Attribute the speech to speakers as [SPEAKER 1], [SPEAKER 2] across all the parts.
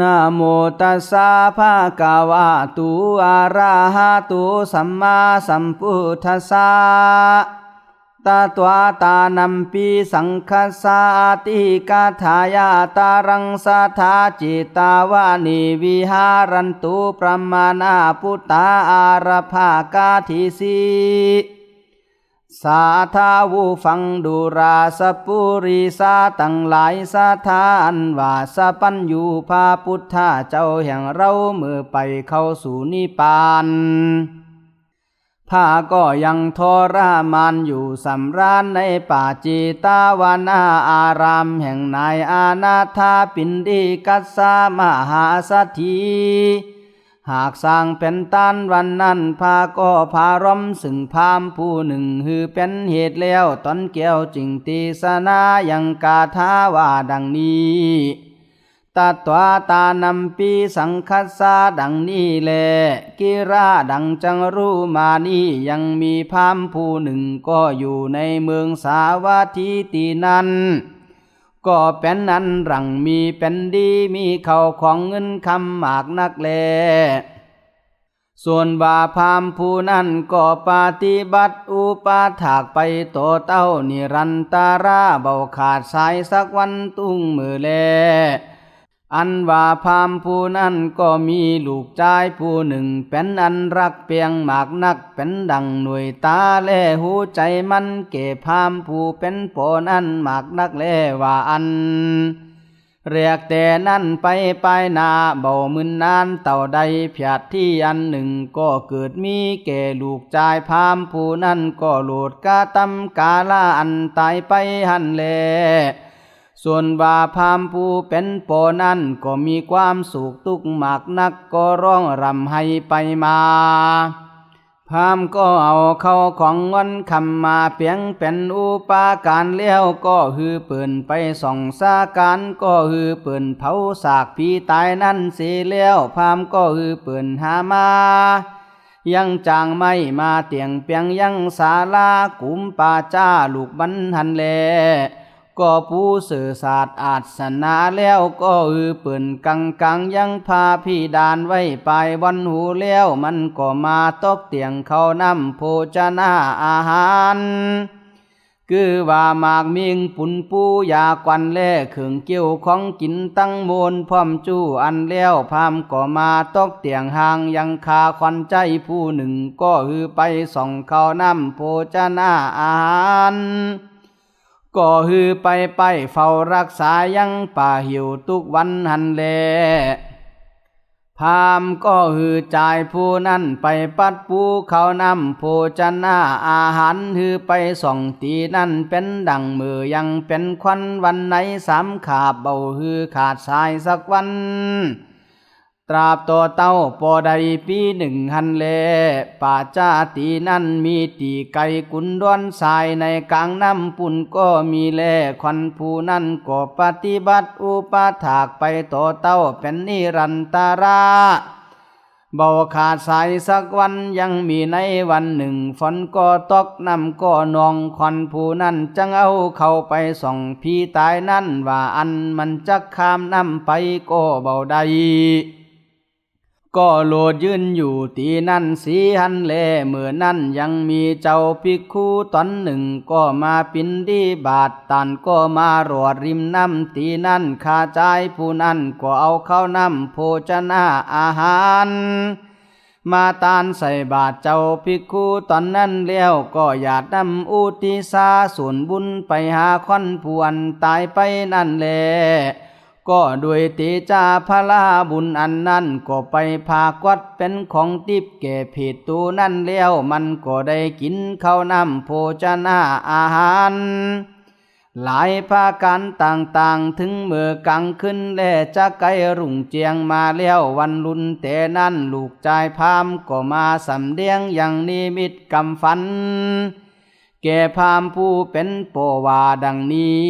[SPEAKER 1] นะโมตัสสะภะคะวะตุอะระหะตุสัมมาสัมพุทธัสสะตาตัวตานัมปีสังคสาติกาทายาตารังสัทธาจิตาวานิวิหารันตุประมาณาพุตตาอารภากาทิสี สาธาวูฟังดูราสปุริสาตั้งหลายสาธานว่าสปัญญูพาพุทธาเจ้าแห่งเราเมื่อไปเข้าสู่นิพพานพาก็ยังทรมานอยู่สำราญในป่าจีตาวานาอารามแห่งนายอาณาธาปินดีกัสสามหาสัที หากสร้างเป็นต้านวันนั้นพาก็พาร่มสึงพามผู้หนึ่งฮือเป็นเหตุแล้วตอนเกี่ยวจิงตีสนายังกาทาว่าดังนี้ตัตวาตานำปีสังคัสสาดังนี้แลกิราดังจังรู้มานี้ยังมีพามผู้หนึ่งก็อยู่ในเมืองสาวัตถีตีนั้น ก็เป็นนั้นรังมีเป็นดีมีเข่าของเงินคำหมากนักเลส่วนบาพามผู้นั้นก็ปฏิบัติอุปาถากไปโตเต้านิรันตาราเบาขาดสายสักวันตุ้งมือเล อันว่าพามผู้นั้นก็มีลูกชายผู้หนึ่ง เป็นอันรักเปียงหมากนักเป็นดังหน่วยตาแลหูใจมันเก็บพามผู้เป็นโปนั้นหมากนักแลว่าอัน เรียกแต่นั่นไปไปนาเบามึนนานเต่าใดเพียดที่อันหนึ่งก็เกิดมีแก่ลูกชายพามผู้นั้นก็โหลดกาตำกาลาอันตายไปหันแล ส่วนว่าพามผู้เป็นโปนั้นก็มีความสุขทุกข์มากนักก็ร้องรำให้ไปมาพามก็เอาเข้าของเงินคำมาเพียงเป็นอุปาการเลี้ยวก็ฮือปิ่นไปส่องสาการก็ฮือปิ่นเผาสากพีตายนั่นเสียแล้วพามก็ฮือปิ่นหามายังจางไม่มาเตียงเปียงยังศาลากุมป่าจ้าลูกบันหันแล ก็ผู้สื่อศาสตร์อาสนาแล้วก็อือปืนกังกังยังพาพี่ดานไว้ไปวันหูแล้วมันก็มาตกเตียงเขานำโภชนาอาหารคือว่าหมากมิงปุ่นปูยาควันแล่เข่งเกี่ยวของกินตั้งโมนพร้อมจู้อันแล้วพามก็มาตกเตียงห่างยังคาควันใจผู้หนึ่งก็ฮือไปส่องเขานำโภชนาอาหาร ก็ฮือไปไปเฝ้ารักษายังป่าหิวทุกวันหันแล พามก็ฮือจ่ายผู้นั้นไปปัดปูเขานำโภชนาอาหารฮือไปส่องตีนั่นเป็นดังมือยังเป็นควันวันไหนสามขาบเบาฮือขาดสายสักวัน ตราบตัวเต้าปอใดปีหนึ่งหันเลป่าจ้าตีนั่นมีตีไก่กุนด้วนสายในกลางน้ำปุ่นก็มีแลควันผู้นั่นก็ปฏิบัติอุปถากไปตัวเต้าเป็นนิรันตาราเบาขาดสายสักวันยังมีในวันหนึ่งฝนก็ตกน้ำก็นองควันผู้นั้นจังเอาเข้าไปส่องพี่ตายนั่นว่าอันมันจะข้ามน้ำไปก็เบาใด ก็โลดยืนอยู่ตีนั่นสีหันแลเมื่อนั้นยังมีเจ้าภิกขุตอนหนึ่งก็มาปินดีบาทตันก็มารอดริมน้ำตีนั่นขาใจผู้นั้นก็เอาเข้าน้ำโภชนาอาหารมาตานใส่บาทเจ้าภิกขุตอนนั้นแล้วก็อยากนำอุติสาส่วนบุญไปหาควันผวนตายไปนั่นแล ก็ด้วยตีจาพระลาบุญอันนั้นก็ไปพากวัดเป็นของติบแก่ผิดตูนั่นแล้วมันก็ได้กินข้าวนำโภชนาอาหาร หลายภาการต่างๆถึงเมื่อกลางขึ้นแลจะไกลรุ่งเจียงมาแล้ววันลุนแต่นั้นลูกชายพามก็มาสำเดียงอย่างนิมิตกำฝัน แก่พามผู้เป็นโปวาดังนี้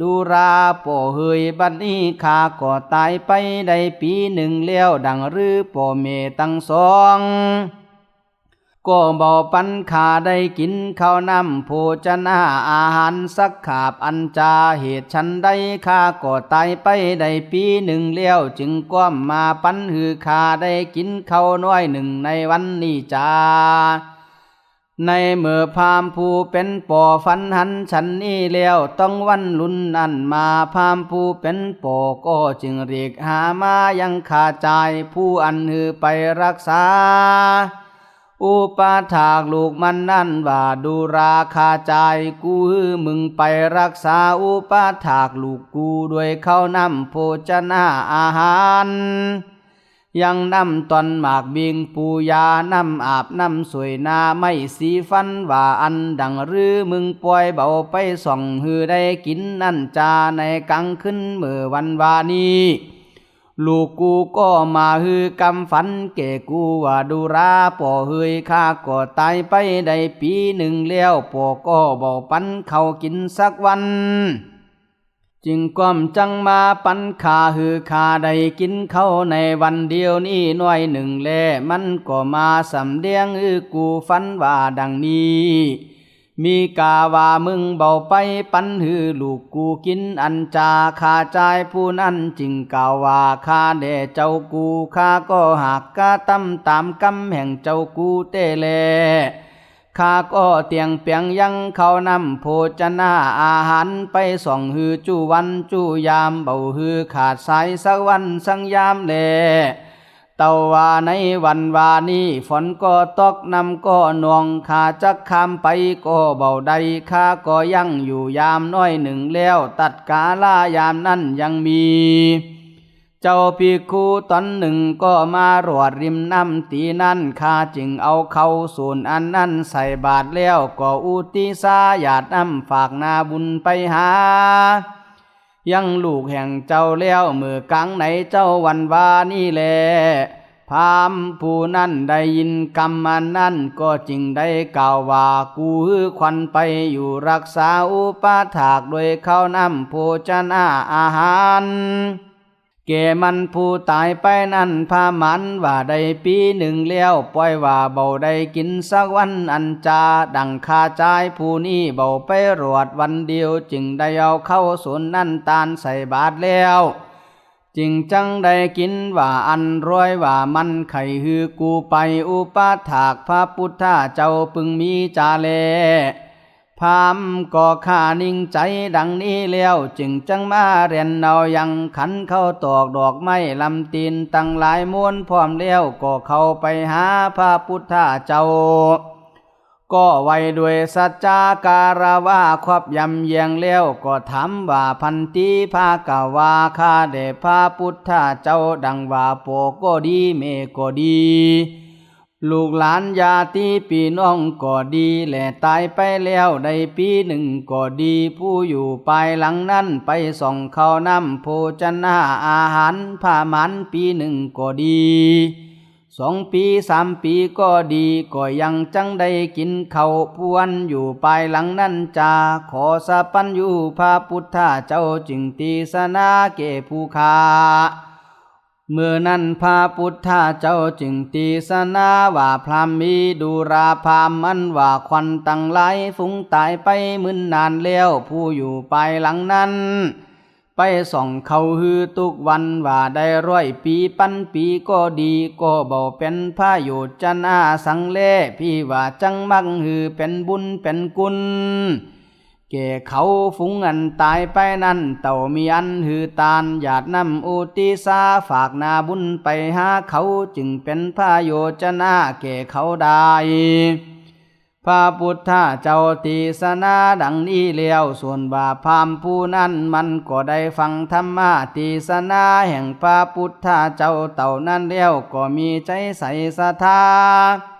[SPEAKER 1] ดูราโปเฮยบัดนี้ข้าก็ตายไปได้ปีหนึ่งแล้วดังรือโปเมตั้งสองก็บ่ปันขาได้กินข้าวนำโภชนาอาหารสักขาบอันจาเหตุฉันได้ข้าก็ตายไปได้ปีหนึ่งเลี้ยวจึงก้มมาปันหือข้าได้กินข้าวน้อยหนึ่งในวันนี้จ้า ในเมื่อพามผู้เป็นป่อฟันหันฉันนี่แล้วต้องวันลุนนั่นมาพามผู้เป็นป่อก็จึงเรียกหามายังขาใจผู้อันหือไปรักษา อุปาถากลูกมันนั่นว่าดูราคาใจกูฮือมึงไปรักษาอุปาถากลูกกูด้วยข้าวนำโภชนาอาหาร ยังนำตอนหมากบิงปูยานำอาบนำสวยนาไม่สีฟันว่าอันดังรือมึงปล่อยเบาไปส่องหือได้กินนั่นจาในกังขึ้นเมื่อวันวานี้ลูกกูก็มาฮือกำฝันเก่กูว่าดูราป่อเฮยข้าก็ตายไปได้ปีหนึ่งแล้วป่อก็บอกปันเขากินสักวัน จึงก้มจังมาปันขาฮือขาได้กินเข้าในวันเดียวนี้น้อยหนึ่งแลมันก็มาสำเดียงฮือกูฝันว่าดังนี้ มีกาว่ามึงเบาไปปันหือลูกกูกินอันจาคาใจายผู้นั้นจึงกล่าวว่าคาแด่เจ้ากูข้าก็หักกะตำตามกำแห่งเจ้ากูเตแล ข้าก็เตียงเปียงยังเขานำโภชนาอาหารไปส่องหือจูวันจูยามเบาหือขาดสายสักวันสังยามแลเตาว่าในวันวานี้ฝนก็ตกนำก็น่วงข้าจักคำไปก็เบาใดข้าก็ยังอยู่ยามน้อยหนึ่งแล้ว ตัดกาลายามนั้นยังมี เจ้าพีคูตอนหนึ่งก็มารวดริมน้ำตีนั่นข้าจึงเอาเข้าส่วนอันนั้นใส่บาทแล้วก็อุติสาหยาดน้ำฝากนาบุญไปหา ยังลูกแห่งเจ้าแล้วมือกลางไหนเจ้าวันวานี่แหละพามผู้นั้นได้ยินกรรมอันนั้นก็จึงได้กล่าวว่ากูฮือควันไปอยู่รักษาอุปาถากโดยข้าวนำโภชนาอาหาร เกมันผู้ตายไปนั่นพามันว่าได้ปีหนึ่งแล้วปล่อยว่าเบาได้กินสักวันอันจาดังคาใจายผู้นี้เบาไปรวดวันเดียว จึงได้เอาเข้าสวนนั่นตานใส่บาทแล้วจึงจังได้กินว่าอันรวยว่ามันไข่ฮือกูไปอุปาถากพระพุทธเจ้าพึงมีจาแล พามก็ข้านิ่งใจดังนี้แล้วจึงจังมาเรียนเอายังขันเข้าตอกดอกไม้ลำตีนตั้งหลายม้วนพร้อมแล้วก็เข้าไปหาพระพุทธเจ้า ก็ไว้ด้วยสัจจาการว่าครอบยำเยียงแล้วก็ถามว่าพันตีภากาวาข้าเดพระพุทธเจ้าดังว่าโปก็ดีเมก็ดี ลูกหลานญาติพี่น้องก็ดีแหละตายไปแล้วได้ปีหนึ่งก็ดีผู้อยู่ภายหลังนั้นไปส่องเข้าน้ำโภชนาอาหารผ้ามันปีหนึ่งก็ดีสองปีสามปีก็ดีก็ยังจังได้กินเขาพวนอยู่ภายหลังนั้นจาขอสะปันอยู่พระพุทธเจ้าจึงตีสนาเกผู้คา มื่อนั้นพระพุทธเจ้าจึงตีสนาว่าพรามมีดูราพามมันว่าควันตั้งไหลฟุ้งตายไปมึนนานแล้วผู้อยู่ภายหลังนั้น ไปส่องเขาฮือทุกวันว่าได้ร้อยปีปันปีก็ดีก็เบาเป็นพระโยชนอาสังเลพี่ว่าจังมักฮือเป็นบุญเป็นกุล แก่เขาฝูงอันตายไปนั่น เต่ามีอันหือตานหยาดน้ำอุติสาฝากนาบุญไปหาเขาจึงเป็นพระโยชนาแก่เขาได้พระพุทธเจ้าตีสนาดังนี้เลี้ยวส่วนบาพามผู้นั้นมันก็ได้ฟังธรรมะตีสนาแห่งพระพุทธเจ้าเต่านั้นเลี้ยวก็มีใจใสศรัทธา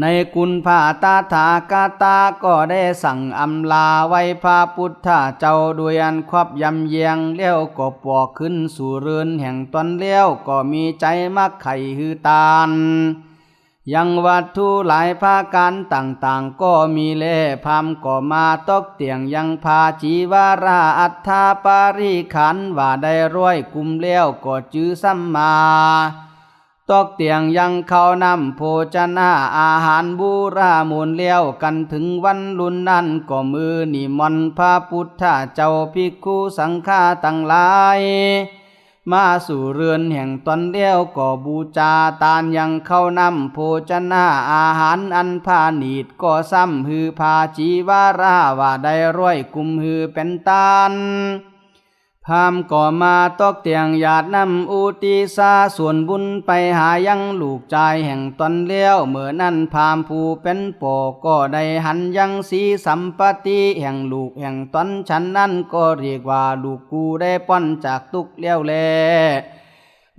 [SPEAKER 1] ในกุณพาตาถากาตาก็ได้สั่งอำลาไว้พระพุทธเจ้าด้วยอันควับยำเยียงเลี้ยวก็ปอกขึ้นสู่เรือนแห่งตนเลี้ยวก็มีใจมักไข่ฮือตาน ยังวัตถุหลายภาการต่างๆ ก็มีเล่พามก็มาตกเตียงยังพาจีวาราอัฏฐาปาริขันว่าได้ร้อยกุมแล้วก็จื้อซ้ำมา ตกเตียงยังเข้านำโภชนาอาหารบูรามูลเลี้ยวกันถึงวันลุนนั้นก็มือนิมนต์พระพุทธเจ้าภิกขุสังฆาตั้งหลาย มาสู่เรือนแห่งตนเดียวก็บูชาตานยังเข้านำโภชนาอาหารอันพานีดก็ซ้ำฮือพาจีวาราว่าได้ร้อยกุมฮือเป็นตาน พามก่อมาตอกเตียงหยาดนำอุติสาส่วนบุญไปหายังลูกใจแห่งตนเลี้ยวเมื่อนั้นพามผู้เป็นปอก็ได้หันยังสีสัมปติแห่งลูกแห่งตนฉันนั้นก็เรียกว่าลูกกูได้ป้อนจากตุกเลี้ยวแล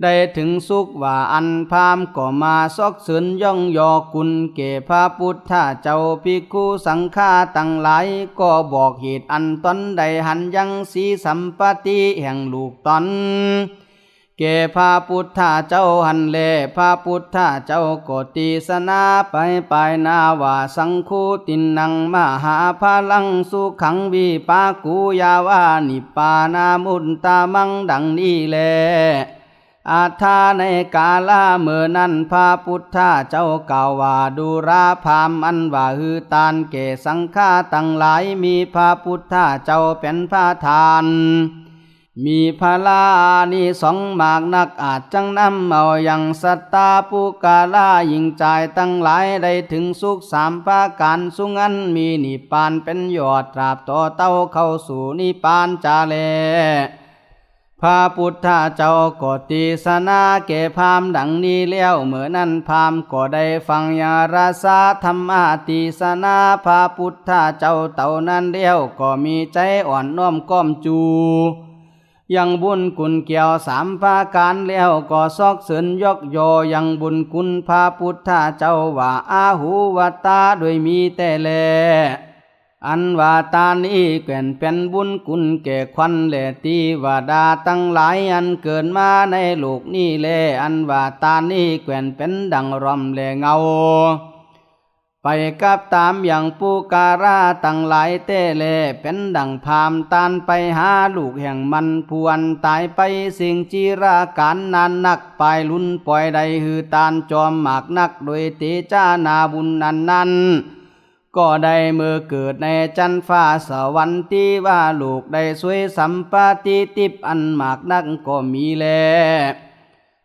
[SPEAKER 1] ได้ถึงสุขว่าอันพามก็มาซอกเสรินย่องยอกุลเกพระพุทธเจ้าภิกขุสังฆาตั้งหลาย ก็บอกเหตุอันตนได้หันยังสีสัมปติแห่งลูกตนเกพระพุทธเจ้าหันเลพระพุทธเจ้าก็ตีสนาไปไปนาว่าสังคูตินังมหาพลังสุขังวิปากุยาวานิปานามุนตามังดังนี้แล อาทาในกาลาเมื่อนั้นพระพุทธเจ้ากล่าวว่าดูราพามอันว่าฮือตานเกสังฆาตั้งหลายมีพระพุทธเจ้าเป็นพระทาน มีพลานิสองมากนักอาจจังนำเอาอย่างสัตตาปุกาลายิงใจายตั้งหลายได้ถึงสุขสามภาการสุงันมีนิพานเป็นยอดตราบต่อเต้าเข้าสู่นิพพานจาเล พระพุทธเจ้าก็ตีสนาเกพามดังนี้เลี้ยวเมื่อนั้นพามก็ได้ฟังยาราสาธรรมาตีสนาพระพุทธเจ้าเต่านั้นเลี้ยวก็มีใจอ่อนน้อมก้อมจูยังบุญกุลเกี่ยวสามภาการแล้วก็ซอกเสรินยกโยยังบุญคุณพระพุทธเจ้าว่าอาหูวตตาโดยมีแต่แล อันว่าตานี้แก่นเป็นบุญคุณแก่ควันแลตีว่าดาตั้งหลายอันเกินมาในโลกนี้แลอันว่าตานี้แก่นเป็นดังรอมแลเงา ไปกับตามอย่างปูการาตั้งหลายเต้เลเป็นดังพามตานไปหาลูกแห่งมันพวนตายไปสิ่งจีราการนานนักปลายลุ้นปล่อยใดหือตานจอมหมากนักโดยเตจานาบุญนั้นนั้น ก็ได้เมื่อเกิดในจันฟ้าสวรรค์ที่ว่าลูกได้สวยสัมปติติบอันมากนักก็มีแล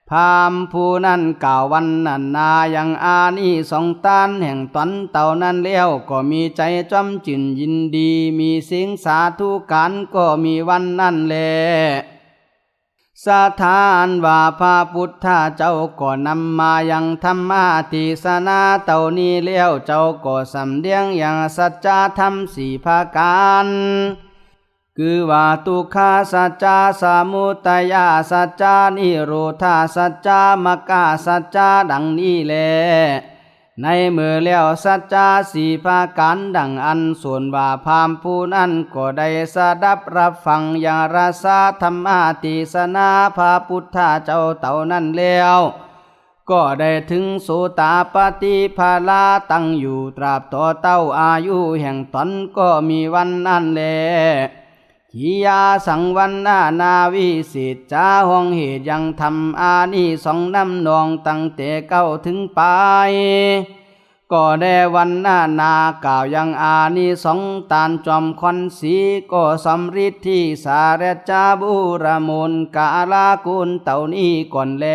[SPEAKER 1] พามผู้นั้นกล่าววันนันนายังอานีสองตานแห่งตนเต่านั้นเลี้ยวก็มีใจจอมจินยินดี มีเสียงสาธุการก็มีวันนั้นแล สถานว่าพระพุทธเจ้าก็นำมายังธรรมาทิสนาเต่านี้เลี้ยวเจ้าก็สำเดียงอย่างสัจจธรรมสี่ภาการคือว่าทุกขาสัจจาสมุทัยาสัจจานิโรธาสัจจามกาสัจจาดังนี้แล ในมือแล้วสัจจาสีภาการดังอันส่วนว่าพามผู้นั้นก็ได้สดับรับฟังอย่างราสาธรรมาติสนาพระพุทธาเจ้าเต่านั้นแล้วก็ได้ถึงโสตาปฏิภาลาตั้งอยู่ตราบต่อเต้าอายุแห่งตนก็มีวันนั้นแล ขียาสังวันนานาวิสิตจาห้องเหตุยังทำอานิสองน้ำนองตั้งแต่เก้าถึงปลายก็ได้วันหน้านากล่าวยังอานิสองตานจอมคอนสีก็สำริดที่สาเรจาบุรมุนกาลากุลเต่านี้ก่อนแล